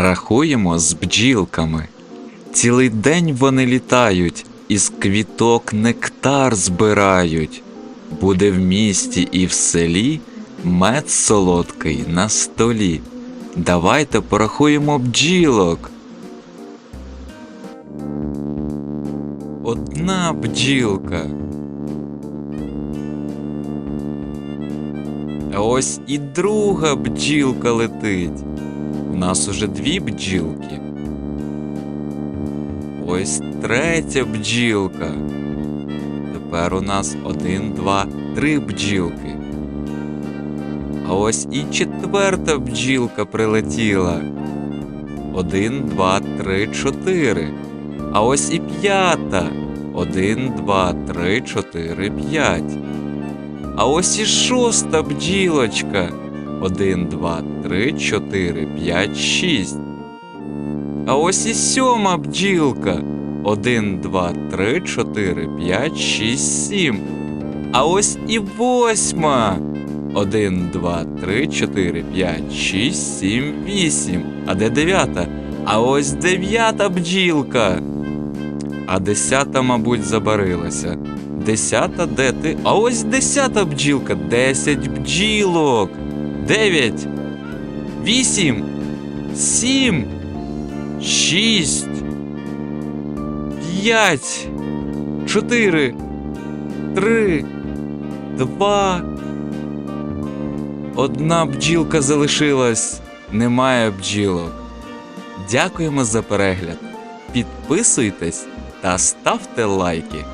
Рахуємо з бджілками. Цілий день вони літають, із квіток нектар збирають. Буде в місті і в селі мед солодкий на столі. Давайте порахуємо бджілок. Одна бджілка. Ось і друга бджілка летить. Нас уже дві бджілки. Ось третя бджілка. Тепер у нас один, два, три бджілки. А ось і четверта бджілка прилетіла. Один, два, три, чотири. А ось і п'ята. Один, два, три, чотири, п'ять. А ось і шоста бджілочка. Один, два, три, чотири, п'ять, шість. А ось і сьома бджілка. Один, два, три, чотири, п'ять, шість, сім. А ось і восьма. Один, два, три, чотири, п'ять, шість, сім, вісім. А де дев'ята? А ось дев'ята бджілка. А десята, мабуть, забарилася. Десята де ти? А ось десята бджілка. Десять бджілок. Дев'ять. Вісім. Сім. Шість. П'ять. Чотири. Три. Два. Одна бджілка залишилась. Немає бджілок. Дякуємо за перегляд. Підписуйтесь та ставте лайки.